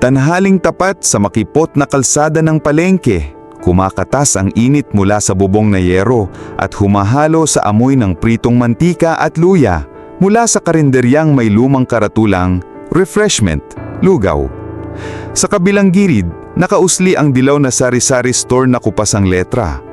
Tanhaling tapat sa makipot na kalsada ng palengke, kumakatas ang init mula sa bubong na yero at humahalo sa amoy ng pritong mantika at luya mula sa karinderyang may lumang karatulang refreshment, lugaw. Sa kabilang gilid, nakausli ang dilaw na sari-sari store na kupasang letra.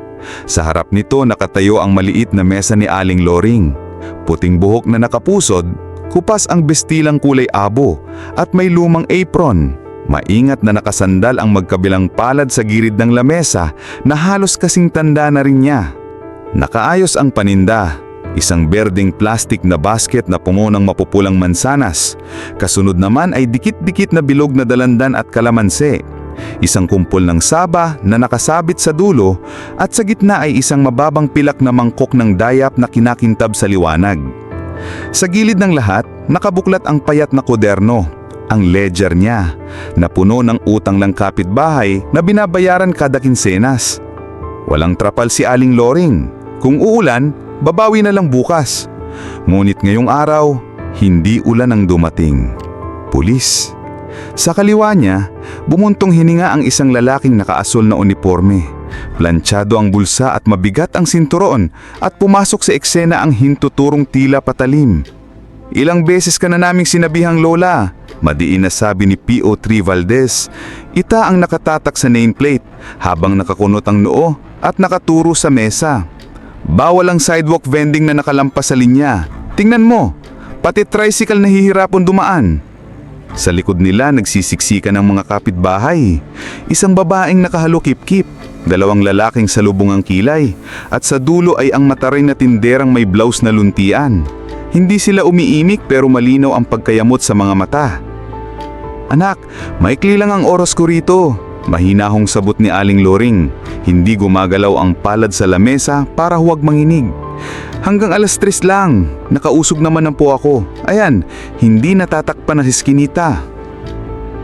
Sa harap nito nakatayo ang maliit na mesa ni Aling Loring. Puting buhok na nakapusod, kupas ang bestilang kulay abo at may lumang apron. Maingat na nakasandal ang magkabilang palad sa gilid ng lamesa na halos kasing tanda na rin niya. Nakaayos ang paninda, isang berdeng plastic na basket na puno ng mapupulang mansanas. Kasunod naman ay dikit-dikit na bilog na dalandan at kalamansi. Isang kumpol ng saba na nakasabit sa dulo at sa gitna ay isang mababang pilak na mangkok ng dayap na kinakintab sa liwanag. Sa gilid ng lahat, nakabuklat ang payat na kuderno, ang ledger niya, na puno ng utang ng kapitbahay na binabayaran kada kinsenas. Walang trapal si Aling Loring. Kung uulan, babawi na lang bukas. Ngunit ngayong araw, hindi ulan ang dumating. Pulis. Sa kaliwa niya, bumuntong hininga ang isang lalaking nakaasol na uniforme. Planchado ang bulsa at mabigat ang sinturon at pumasok sa eksena ang hintuturong tila patalim. Ilang beses ka na naming sinabihang lola, madiin na sabi ni PO3 Valdez. Ita ang nakatatak sa nameplate habang nakakunot ang noo at nakaturo sa mesa. Bawal ang sidewalk vending na nakalampas sa linya. Tingnan mo, pati tricycle nahihirapon dumaan. Sa likod nila nagsisiksikan ng mga kapitbahay. Isang babaeng nakahalo kip-kip, dalawang lalaking salubong ang kilay, at sa dulo ay ang mataray na tinderang may blouse na luntian. Hindi sila umiimik pero malinaw ang pagkayamot sa mga mata. Anak, maikli lang ang oras ko rito. Mahinahong sabot ni Aling Loring. Hindi gumagalaw ang palad sa lamesa para huwag manginig. Hanggang alas tres lang, nakausog naman na po ako. Ayan, hindi natatakpan na si Skinita.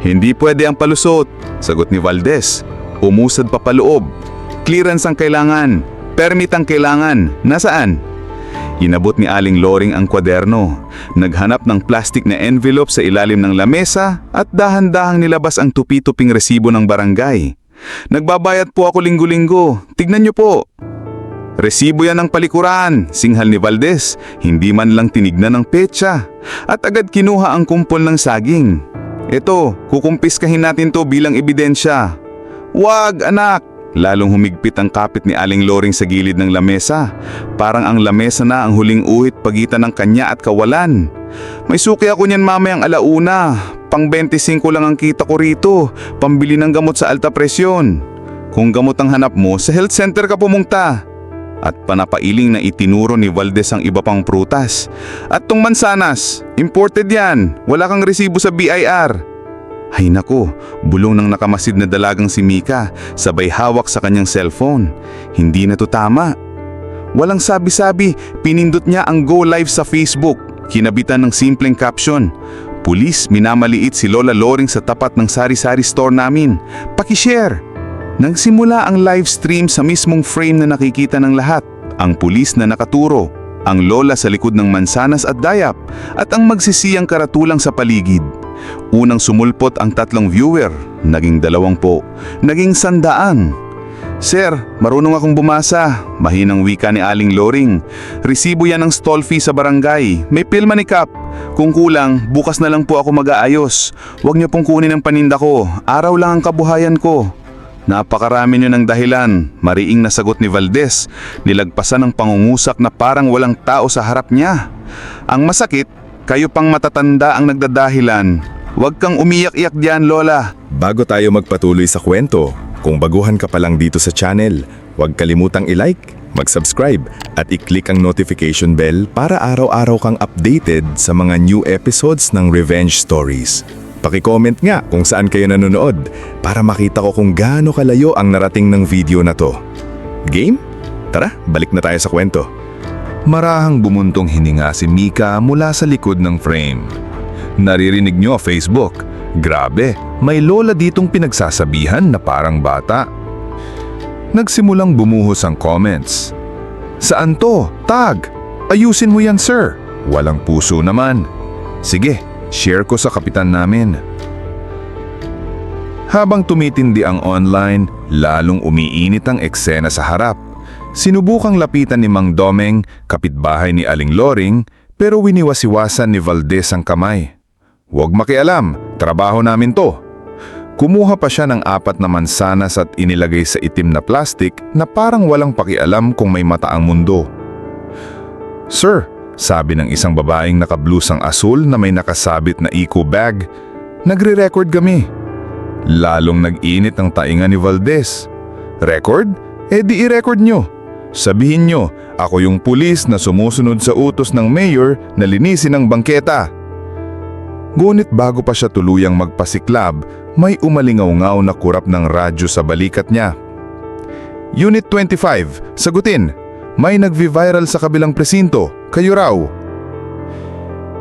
Hindi pwede ang palusot, sagot ni Valdez. Umusad pa paloob. Clearance ang kailangan. Permit ang kailangan. Nasaan? Inabot ni Aling Loring ang kwaderno. Naghanap ng plastic na envelope sa ilalim ng lamesa at dahan-dahang nilabas ang tupi-tuping resibo ng barangay. Nagbabayad po ako linggo-linggo. Tignan niyo po. Resibo yan ng palikuran, singhal ni Valdez. Hindi man lang tinignan ng petsa. At agad kinuha ang kumpol ng saging. Ito, kukumpiskahin natin to bilang ebidensya. Wag, anak! Lalong humigpit ang kapit ni Aling Loring sa gilid ng lamesa. Parang ang lamesa na ang huling uhit pagitan ng kanya at kawalan. May suki ako niyan mamayang alauna. Pang 25 lang ang kita ko rito. Pambili ng gamot sa alta presyon. Kung gamot ang hanap mo, sa health center ka pumunta. At panapailing na itinuro ni Valdez ang iba pang prutas. At tong mansanas, imported yan. Wala kang resibo sa BIR. Ay nako, bulong ng nakamasid na dalagang si Mika, sabay hawak sa kanyang cellphone. Hindi na to tama. Walang sabi-sabi, pinindot niya ang go live sa Facebook, kinabitan ng simpleng caption. Pulis, minamaliit si Lola Loring sa tapat ng sari-sari store namin. Pakishare! Nagsimula ang live stream sa mismong frame na nakikita ng lahat. Ang pulis na nakaturo, ang lola sa likod ng mansanas at dayap, at ang magsisiyang karatulang sa paligid. Unang sumulpot ang tatlong viewer, naging dalawang po, naging sandaan. Sir, marunong akong bumasa. Mahinang wika ni Aling Loring. Resibo yan ng stall fee sa barangay. May pilma ni Kap. Kung kulang, bukas na lang po ako mag-aayos. Huwag niyo pong kunin ang paninda ko. Araw lang ang kabuhayan ko. Napakarami niyo ng dahilan, mariing nasagot ni Valdez, nilagpasan ng pangungusak na parang walang tao sa harap niya. Ang masakit, kayo pang matatanda ang nagdadahilan. Huwag kang umiyak-iyak diyan, Lola. Bago tayo magpatuloy sa kwento, kung baguhan ka pa lang dito sa channel, huwag kalimutang i-like, mag-subscribe at i-click ang notification bell para araw-araw kang updated sa mga new episodes ng Revenge Stories. Paki-comment nga kung saan kayo nanonood para makita ko kung gaano kalayo ang narating ng video na to. Game? Tara, balik na tayo sa kwento. Marahang bumuntong hininga si Mika mula sa likod ng frame. Naririnig niyo Facebook. Grabe, may lola ditong pinagsasabihan na parang bata. Nagsimulang bumuhos ang comments. Saan to? Tag! Ayusin mo yan sir. Walang puso naman. Sige, share ko sa kapitan namin. Habang tumitindi ang online, lalong umiinit ang eksena sa harap. Sinubukang lapitan ni Mang Domeng, kapitbahay ni Aling Loring, pero winiwasiwasan ni Valdez ang kamay. Huwag makialam, trabaho namin to. Kumuha pa siya ng apat na mansanas at inilagay sa itim na plastik na parang walang pakialam kung may mata ang mundo. Sir, sabi ng isang babaeng nakablusang asul na may nakasabit na eco bag, nagre-record kami. Lalong nag-init ang tainga ni Valdez. Record? Eh di i-record nyo. Sabihin nyo, ako yung pulis na sumusunod sa utos ng mayor na linisin ang bangketa. Ngunit bago pa siya tuluyang magpasiklab, may umalingaw-ngaw na kurap ng radyo sa balikat niya. Unit 25, sagutin. May nagvi-viral sa kabilang presinto. Kayo raw.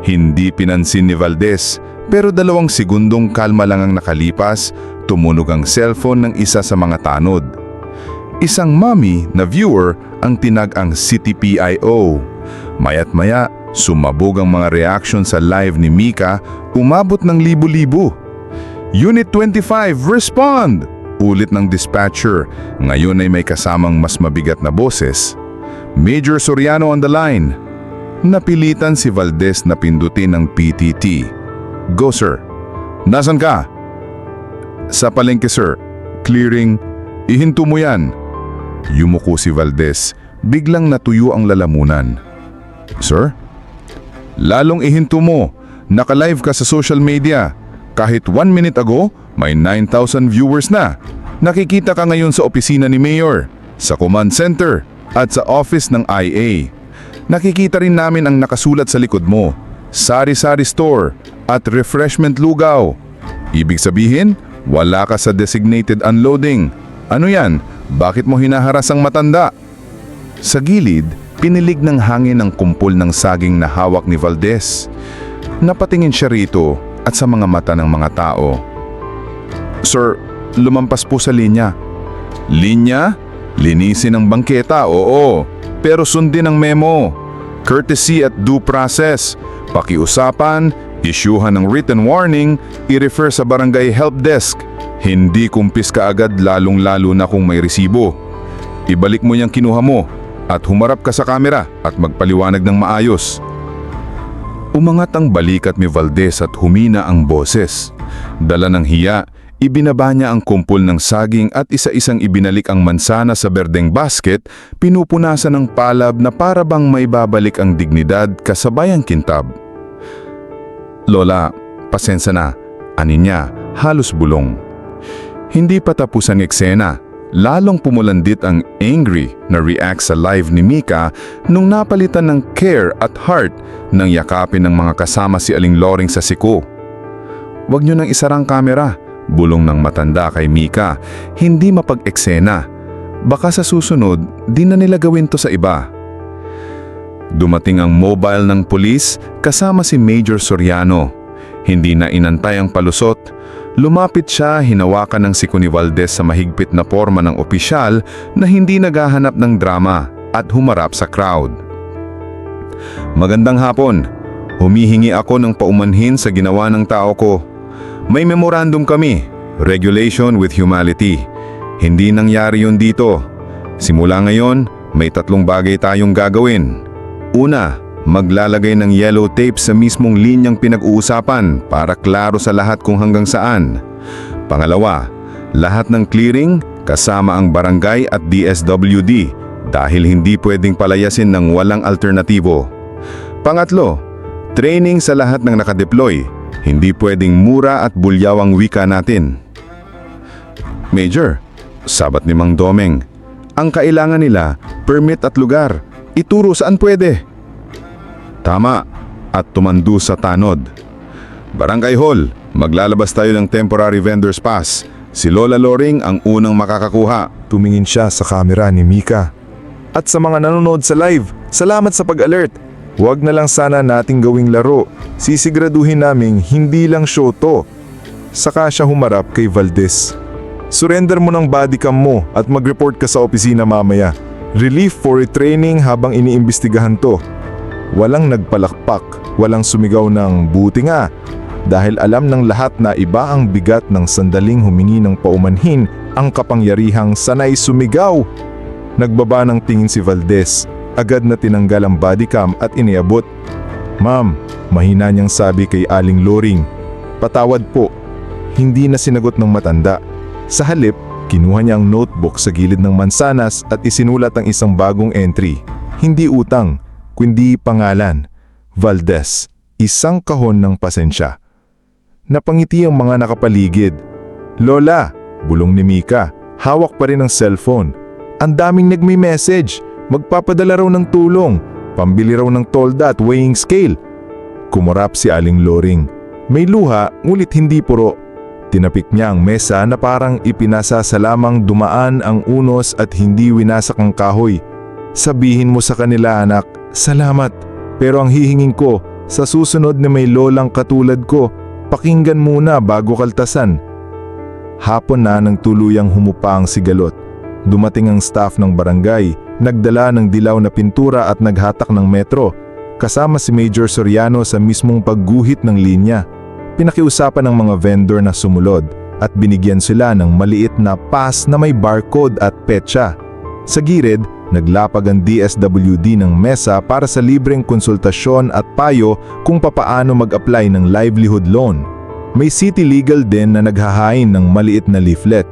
Hindi pinansin ni Valdez, pero dalawang segundong kalma lang ang nakalipas, tumunog ang cellphone ng isa sa mga tanod. Isang mommy na viewer ang tinag ang City PIO. Mayat maya, sumabog ang mga reaction sa live ni Mika, umabot ng libo-libo. Unit 25, respond! Ulit ng dispatcher, ngayon ay may kasamang mas mabigat na boses. Major Soriano on the line. Napilitan si Valdez na pindutin ng PTT. Go sir. Nasaan ka? Sa palengke sir. Clearing. Ihinto mo yan. Yumuko si Valdez. Biglang natuyo ang lalamunan. Sir? Lalong ihinto mo. Naka-live ka sa social media. Kahit one minute ago, may 9,000 viewers na. Nakikita ka ngayon sa opisina ni Mayor, sa command center, at sa office ng IA. Nakikita rin namin ang nakasulat sa likod mo, Sari-Sari Store at Refreshment Lugaw. Ibig sabihin, wala ka sa designated unloading. Ano yan? Bakit mo hinaharas ang matanda? Sa gilid, pinilig ng hangin ang kumpol ng saging na hawak ni Valdez. Napatingin siya rito at sa mga mata ng mga tao. Sir, lumampas po sa linya. Linya? Linisin ang bangketa, oo. Pero sundin ang memo. Courtesy at due process. Pakiusapan, isyuhan ng written warning, i-refer sa barangay help desk. Hindi kumpis ka agad lalong-lalo na kung may resibo. Ibalik mo yung kinuha mo at humarap ka sa kamera at magpaliwanag ng maayos. Umangat ang balikat ni Valdez at humina ang boses. Dala ng hiya, ibinaba niya ang kumpol ng saging at isa-isang ibinalik ang mansana sa berdeng basket, pinupunasan ng palab na para bang may babalik ang dignidad kasabay ang kintab. Lola, pasensya na. Anin niya, halos bulong. Hindi pa tapos ang eksena. Lalong pumulandit ang angry na react sa live ni Mika nung napalitan ng care at heart nang yakapin ng mga kasama si Aling Loring sa siko. Huwag niyo nang isarang kamera, bulong ng matanda kay Mika. Hindi mapag-eksena. Baka sa susunod, di na nila gawin to sa iba. Dumating ang mobile ng pulis kasama si Major Soriano. Hindi na inantay ang palusot. Lumapit siya hinawakan ng siko ni Valdez sa mahigpit na forma ng opisyal na hindi naghahanap ng drama at humarap sa crowd. Magandang hapon. Humihingi ako ng paumanhin sa ginawa ng tao ko. May memorandum kami, Regulation with Humanity. Hindi nangyari yun dito. Simula ngayon, may tatlong bagay tayong gagawin. Una, maglalagay ng yellow tape sa mismong linyang pinag-uusapan para klaro sa lahat kung hanggang saan. Pangalawa, lahat ng clearing kasama ang barangay at DSWD dahil hindi pwedeng palayasin ng walang alternatibo. Pangatlo, training sa lahat ng nakadeploy. Hindi pwedeng mura at bulyaw ang wika natin. Major, sabat ni Mang Domeng, ang kailangan nila, permit at lugar. Ituro saan pwede. Tama, at tumandu sa tanod. Barangay Hall, maglalabas tayo ng temporary vendor's pass. Si Lola Loring ang unang makakakuha. Tumingin siya sa kamera ni Mika. At sa mga nanonood sa live, salamat sa pag-alert. Huwag na lang sana nating gawing laro. Sisiguraduhin naming hindi lang show to. Saka siya humarap kay Valdez. Surrender mo ng body cam mo at mag-report ka sa opisina mamaya. Relief for retraining habang iniimbestigahan to. Walang nagpalakpak, walang sumigaw ng buti nga. dahil alam ng lahat na iba ang bigat ng sandaling humingi ng paumanhin ang kapangyarihang sanay sumigaw. Nagbaba ng tingin si Valdez, agad na tinanggal ang bodycam at iniabot. Ma'am, mahina niyang sabi kay Aling Loring. Patawad po. Hindi na sinagot ng matanda. Sa halip, kinuha niya ang notebook sa gilid ng mansanas at isinulat ang isang bagong entry. Hindi utang, kundi pangalan. Valdez, isang kahon ng pasensya. Napangiti ang mga nakapaligid. Lola, bulong ni Mika, hawak pa rin ang cellphone. Ang daming nagmi-message, magpapadala raw ng tulong, pambili raw ng tolda at weighing scale. Kumurap si Aling Loring. May luha, ngulit hindi puro. Tinapik niya ang mesa na parang ipinasa sa lamang dumaan ang unos at hindi winasak ang kahoy. Sabihin mo sa kanila anak, salamat. Pero ang hihingin ko, sa susunod na may lolang katulad ko, pakinggan muna bago kaltasan. Hapon na nang tuluyang humupa ang sigalot. Dumating ang staff ng barangay, nagdala ng dilaw na pintura at naghatak ng metro, kasama si Major Soriano sa mismong pagguhit ng linya. Pinakiusapan ng mga vendor na sumulod at binigyan sila ng maliit na pass na may barcode at petsa. Sa girid, naglapag ang DSWD ng mesa para sa libreng konsultasyon at payo kung papaano mag-apply ng livelihood loan. May city legal din na naghahain ng maliit na leaflet,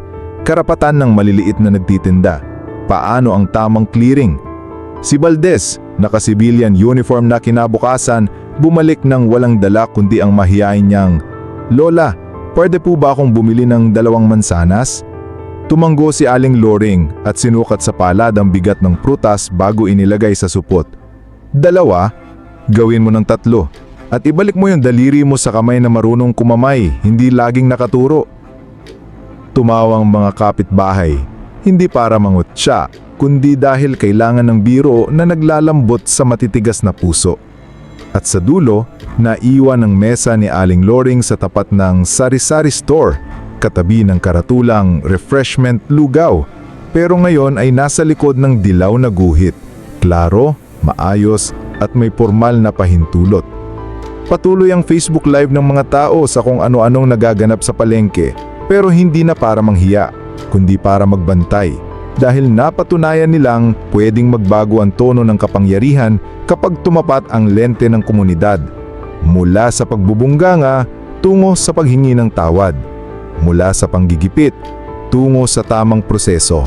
karapatan ng maliliit na nagtitinda, paano ang tamang clearing. Si Valdez, naka-civilian uniform na kinabukasan, bumalik ng walang dala kundi ang mahiyain niyang, Lola, pwede po ba akong bumili ng dalawang mansanas? Tumanggo si Aling Loring at sinukat sa palad ang bigat ng prutas bago inilagay sa supot. Dalawa, gawin mo ng tatlo. At ibalik mo yung daliri mo sa kamay na marunong kumamay, hindi laging nakaturo. Tumawang mga kapitbahay, hindi para mangutya, kundi dahil kailangan ng biro na naglalambot sa matitigas na puso. At sa dulo, naiwan ang mesa ni Aling Loring sa tapat ng sari-sari store, katabi ng karatulang refreshment lugaw. Pero ngayon ay nasa likod ng dilaw na guhit. Klaro, maayos at may formal na pahintulot. Patuloy ang Facebook Live ng mga tao sa kung ano-anong nagaganap sa palengke pero hindi na para manghiya, kundi para magbantay dahil napatunayan nilang pwedeng magbago ang tono ng kapangyarihan kapag tumapat ang lente ng komunidad mula sa pagbubungganga tungo sa paghingi ng tawad, mula sa panggigipit tungo sa tamang proseso,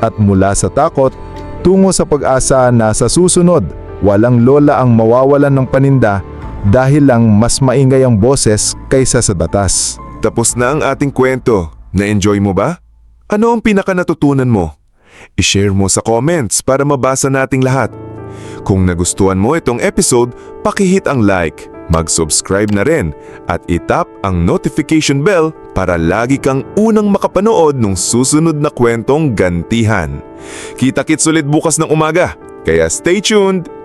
at mula sa takot tungo sa pag-asa na sa susunod walang lola ang mawawalan ng paninda dahil lang mas maingay ang boses kaysa sa batas. Tapos na ang ating kwento. Na-enjoy mo ba? Ano ang pinaka natutunan mo? I-share mo sa comments para mabasa nating lahat. Kung nagustuhan mo itong episode, pakihit ang like, mag-subscribe na rin, at itap ang notification bell para lagi kang unang makapanood ng susunod na kwentong gantihan. Kita-kits ulit bukas ng umaga, kaya stay tuned!